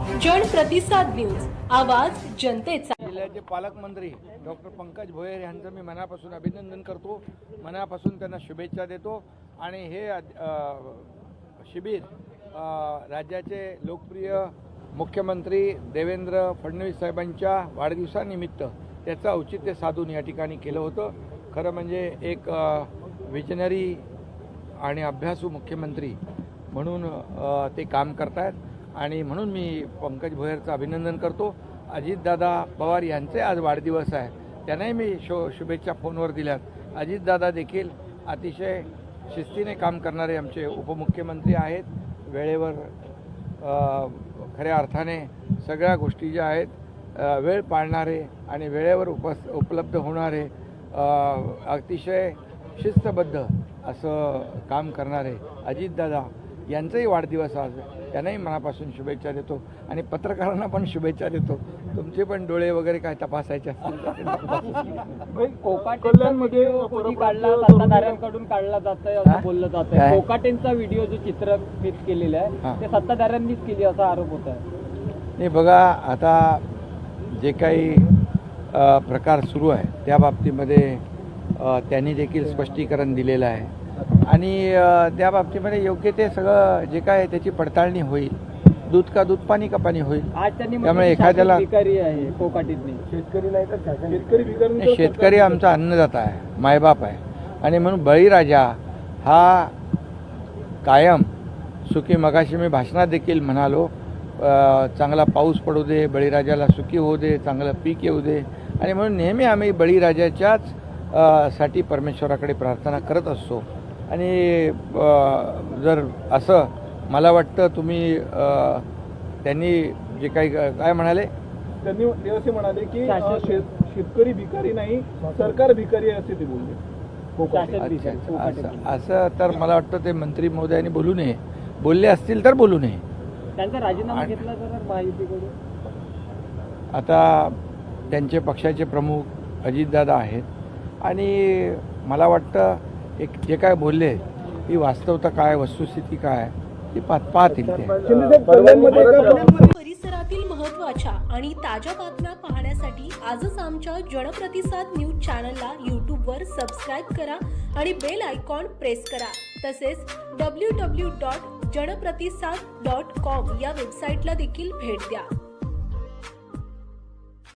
जन प्रतिसाद न्यूज. आवाज जनतेचा. जिल्ह्याचे पालकमंत्री डॉक्टर पंकज भोयर यांचं मी मनापासून अभिनंदन करतो. मनापासून त्यांना शुभेच्छा देतो. आणि हे शिबिर राज्याचे लोकप्रिय मुख्यमंत्री देवेंद्र फडणवीस साहेबांच्या वाढदिवसानिमित्त त्याचं औचित्य साधून या ठिकाणी केलं होतं. खरं म्हणजे एक विजनरी आणि अभ्यासू मुख्यमंत्री म्हणून ते काम करतायत. आणि म्हणून मी पंकज भोयरचं अभिनंदन करतो. अजितदादा पवार यांचे आज वाढदिवस आहे. त्यांनाही मी शो शुभेच्छा फोनवर दिल्यात. अजितदादा देखील अतिशय शिस्तीने काम करणारे आमचे उपमुख्यमंत्री आहेत. वेळेवर खऱ्या अर्थाने सगळ्या गोष्टी ज्या आहेत वेळ पाळणारे आणि वेळेवर उपस् उपलब्ध होणारे अतिशय शिस्तबद्ध असं काम करणारे अजितदादा यांचाही वाढदिवस आज आहे. त्यांनाही मनापासून शुभेच्छा देतो आणि पत्रकारांना पण शुभेच्छा देतो तुमचे पण डोळे वगैरे काय तपासायचे कोणी काढला सत्ताधाऱ्यांकडून काढला जात आहे हा? असं बोललं जात? आहे कोकाटेंचा व्हिडिओ जो चित्रफित केलेला. आहे ते सत्ताधाऱ्यांनीच केली असा आरोप होत आहे नाही बघा आता जे काही प्रकार सुरू आहे त्या बाबतीमध्ये त्यांनी देखील स्पष्टीकरण दिलेलं आहे आणि त्या बाबतीमध्ये योग्य ते सगळं जे काय आहे त्याची पडताळणी होईल. दूध का दूध पाणी का पाणी होईल. आज त्यांनी म्हटलं त्यामुळे की एखाद्याला- भिकारी आहे शेतकरी नाही तर शेतकरी नाही, शेतकरी आमचा अन्नदाता आहे मायबाप आहे. आणि म्हणून बळीराजा हा कायम सुखी मगाशी मी भाषणात देखील म्हणालो अ, चांगला पाऊस पडू दे बळीराजाला सुखी होऊ दे चांगलं पीक येऊ दे. आणि म्हणून नेहमी आम्ही बळीराजाच्याच अ, साठी परमेश्वराकडे प्रार्थना करत असतो. आणि जर असं मला वाटतं तुम्ही त्यांनी जे काही काय म्हणाले? त्यांनी ते असे म्हणाले की शेतकरी भिकारी नाही सरकार भिकारी आहे असे ते बोलले. असं तर मला वाटतं ते मंत्री महोदयांनी बोलू नये. बोलले असतील तर बोलू नये. त्यांचा राजीनामा घेतला तर आता त्यांचे पक्षाचे प्रमुख अजितदादा आहेत. आणि मला वाटतं एक जे काय बोलले ही वास्तवता काय वस्तुस्थिती काय ती पाह पाहतील ते. परिसरातील महत्त्वाच्या आणि ताज्या बातम्या पाहण्यासाठी आजच आमच्या जनप्रतिसाद न्यूज चॅनलला यूट्यूबवर सबस्क्राईब करा आणि बेल आयकॉन प्रेस करा. तसेच W W dot Janpratisad dot com या वेबसाईटला देखील भेट द्या.